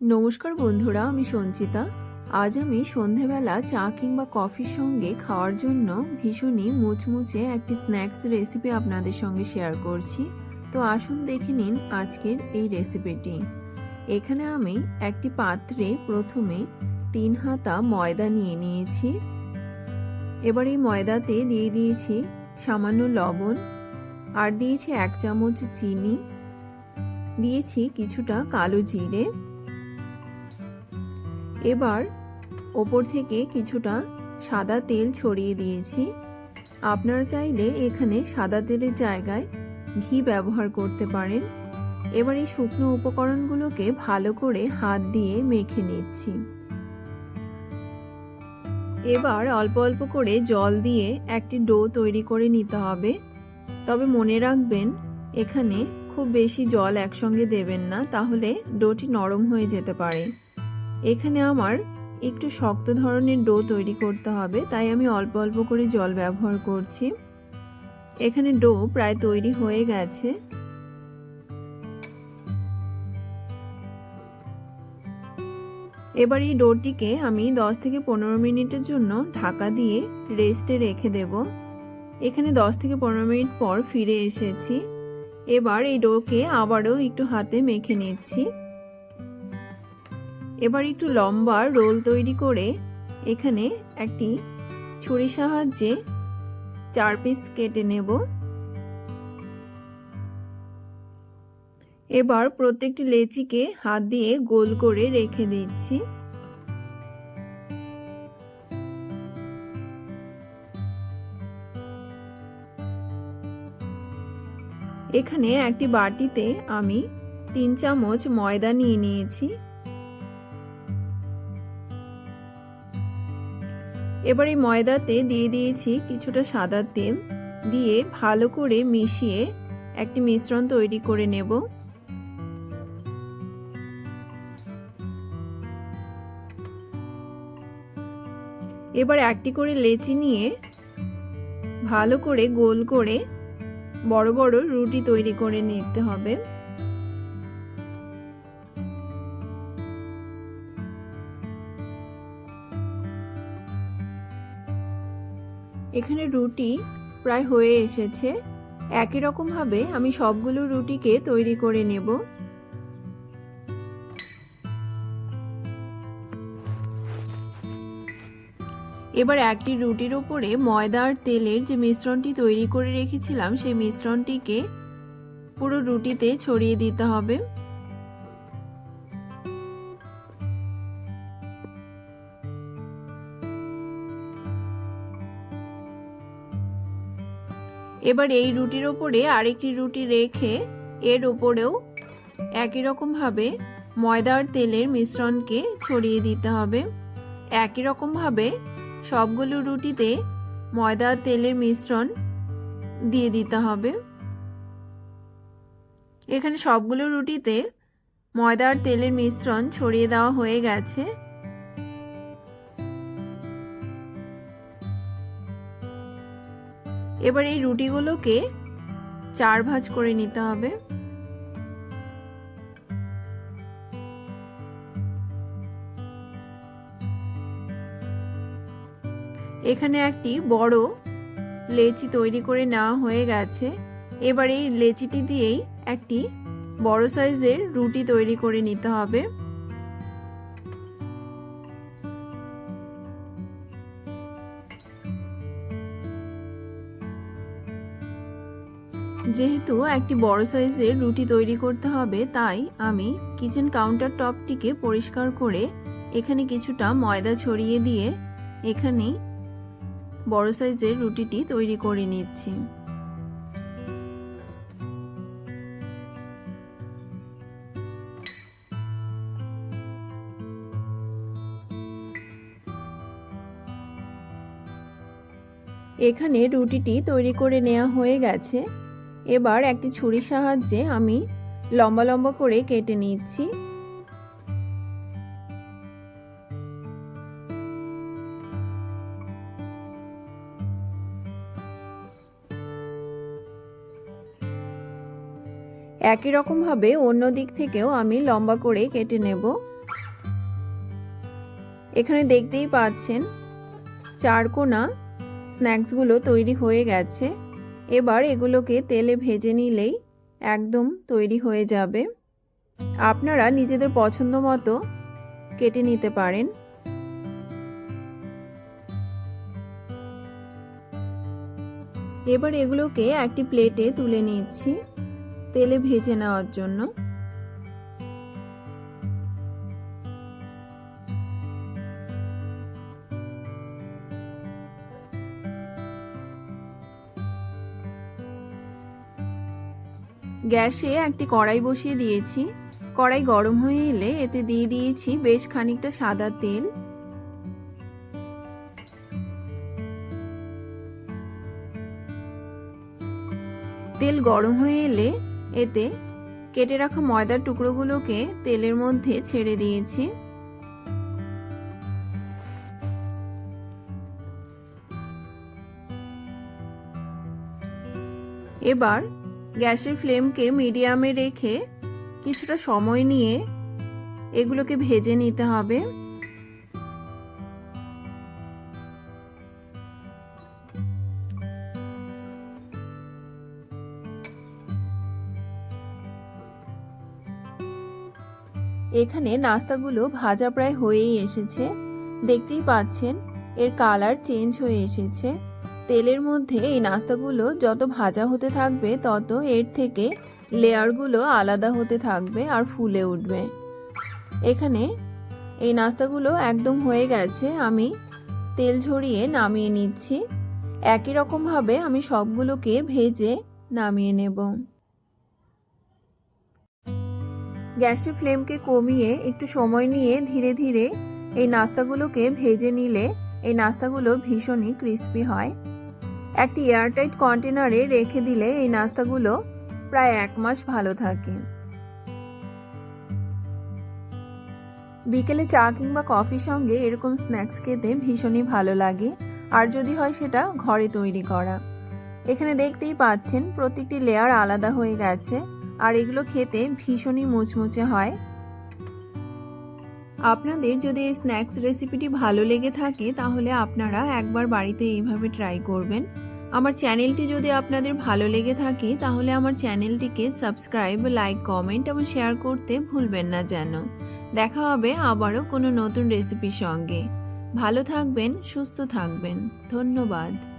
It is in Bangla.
নমস্কার বন্ধুরা, আমি সঞ্চিতা। আজ আমি সন্ধেবেলা চা কিংবা কফির সঙ্গে খাওয়ার জন্য ভীষণই মুচমুচে একটি স্ন্যাক্স রেসিপি আপনাদের সঙ্গে শেয়ার করছি। তো আসুন দেখে নিন আজকের এই রেসিপিটি। এখানে আমি একটি পাত্রে প্রথমে তিন হাতা ময়দা নিয়ে নিয়েছি। এবার এই ময়দাতে দিয়ে দিয়েছি সামান্য লবণ আর দিয়েছি এক চামচ চিনি। দিয়েছি কিছুটা কালো জিরে। এবার ওপর থেকে কিছুটা সাদা তেল ছড়িয়ে দিয়েছি। আপনারা চাইলে এখানে সাদা তেলের জায়গায় ঘি ব্যবহার করতে পারেন। এবার এই শুকনো উপকরণগুলোকে ভালো করে হাত দিয়ে মেখে নিচ্ছি। এবার অল্প অল্প করে জল দিয়ে একটি ডো তৈরি করে নিতে হবে। তবে মনে রাখবেন, এখানে খুব বেশি জল একসঙ্গে দেবেন না, তাহলে ডোটি নরম হয়ে যেতে পারে। এখানে আমার একটু শক্ত ধরনের ডো তৈরি করতে হবে, তাই আমি অল্প অল্প করে জল ব্যবহার করছি। এখানে ডো প্রায় তৈরি হয়ে গেছে। এবার এই ডোটিকে আমি 10 থেকে পনেরো মিনিটের জন্য ঢাকা দিয়ে রেস্টে রেখে দেব। এখানে 10 থেকে পনেরো মিনিট পর ফিরে এসেছি। এবার এই ডোকে আবারও একটু হাতে মেখে নিচ্ছি। এবার একটু লম্বা রোল তৈরি করে এখানে একটি ছুরি সাহায্যে চার পিস কেটে নেব। এবার প্রত্যেকটি লেচিকে হাত দিয়ে গোল করে রেখে দিচ্ছি। এখানে একটি বাটিতে আমি তিন চামচ ময়দা নিয়ে নিয়েছি। এবার এই ময়দাতে দিয়ে দিয়েছি কিছুটা সাদা তেল দিয়ে ভালো করে মিশিয়ে একটি মিশ্রণ তৈরি করে নেব। এবার একটি করে লেচি নিয়ে ভালো করে গোল করে বড় বড় রুটি তৈরি করে নিতে হবে। এখানে রুটি প্রায় হয়ে এসেছে। একই রকমভাবে আমি সবগুলো রুটিকে তৈরি করে নেব। এবার একটি রুটির উপরে ময়দা আর তেলের যে মিশ্রণটি তৈরি করে রেখেছিলাম, সেই মিশ্রণটিকে পুরো রুটিতে ছড়িয়ে দিতে হবে। এবার এই রুটির ওপরে আরেকটি রুটি রেখে এর ওপরেও একই রকমভাবে ময়দা আর তেলের মিশ্রণকে ছড়িয়ে দিতে হবে। একই রকমভাবে সবগুলো রুটিতে ময়দা আর তেলের মিশ্রণ দিয়ে দিতে হবে। এখানে সবগুলো রুটিতে ময়দা আর তেলের মিশ্রণ ছড়িয়ে দেওয়া হয়ে গেছে। এবার এই রুটিগুলোকে চার ভাঁজ করে নিতে হবে। এখানে একটি বড় লেচি তৈরি করে নেওয়া হয়ে গেছে। এবার এই লেচিটি দিয়েই একটি বড় সাইজের রুটি তৈরি করে নিতে হবে। যেহেতু একটি বড় সাইজের রুটি তৈরি করতে হবে, তাই আমি কিচেন কাউন্টার টপটিকে পরিষ্কার করে এখানে কিছুটা ময়দা ছড়িয়ে দিয়ে এখানেই বড় সাইজের রুটিটি তৈরি করে নিচ্ছি। এখানে রুটিটি তৈরি করে নেওয়া হয়ে গেছে। এবার একটি ছুরির সাহায্যে আমি লম্বা লম্বা করে কেটে নিচ্ছি। একই রকমভাবে অন্য দিক থেকেও আমি লম্বা করে কেটে নেব। এখানে দেখতেই পাচ্ছেন চারকোনা স্ন্যাক্সগুলো তৈরি হয়ে গেছে। এবার এগুলোকে তেলে ভেজে নিলেই একদম তৈরি হয়ে যাবে। আপনারা নিজেদের পছন্দ মতো কেটে নিতে পারেন। এবার এগুলোকে একটি প্লেটে তুলে নিচ্ছি তেলে ভেজে নেওয়ার জন্য। গ্যাসে একটি কড়াই বসিয়ে দিয়েছি। কড়াই গরম হয়ে এলে এতে দিয়ে দিয়েছি বেশ খানিকটা সাদা তেল। তেল গরম হয়ে এলে এতে কেটে রাখা ময়দার টুকরোগুলোকে তেলের মধ্যে ছেড়ে দিয়েছি। এবার গ্যাসের ফ্লেমকে মিডিয়ামে রেখে কিছুটা সময় নিয়ে এগুলোকে ভেজে নিতে হবে। এখানে নাস্তাগুলো ভাজা প্রায় হয়েই এসেছে। দেখতেই পাচ্ছেন, এর কালার চেঞ্জ হয়ে এসেছে। তেলের মধ্যে এই নাস্তাগুলো যত ভাজা হতে থাকবে, তত এর থেকে লেয়ারগুলো আলাদা হতে থাকবে আর ফুলে উঠবে। এখানে এই নাস্তাগুলো একদম হয়ে গেছে। আমি তেল ঝরিয়ে নামিয়ে নিচ্ছি। একই রকমভাবে আমি সবগুলোকে ভেজে নামিয়ে নেব। গ্যাসের ফ্লেমকে কমিয়ে একটু সময় নিয়ে ধীরে ধীরে এই নাস্তাগুলোকে ভেজে নিলে এই নাস্তাগুলো ভীষণই ক্রিস্পি হয়। একটি এয়ারটাইট কন্টেনারে রেখে দিলে এই নাস্তাগুলো প্রায় এক মাস ভালো থাকে। বিকেলে চা কিংবা কফির সঙ্গে এরকম স্ন্যাক্স খেতে ভীষণই ভালো লাগে, আর যদি হয় সেটা ঘরে তৈরি করা। এখানে দেখতেই পাচ্ছেন, প্রত্যেকটি লেয়ার আলাদা হয়ে গেছে, আর এগুলো খেতে ভীষণই মুচমুচে হয়। আপনাদের যদি এই স্ন্যাক্স রেসিপিটি ভালো লেগে থাকে, তাহলে আপনারা একবার বাড়িতে এইভাবে ট্রাই করবেন। আমার চ্যানেলটি যদি আপনাদের ভালো লেগে থাকে, তাহলে আমার চ্যানেলটিকে সাবস্ক্রাইব, লাইক, কমেন্ট এবং শেয়ার করতে ভুলবেন না যেন। দেখা হবে আবারও কোনো নতুন রেসিপির সঙ্গে। ভালো থাকবেন, সুস্থ থাকবেন। ধন্যবাদ।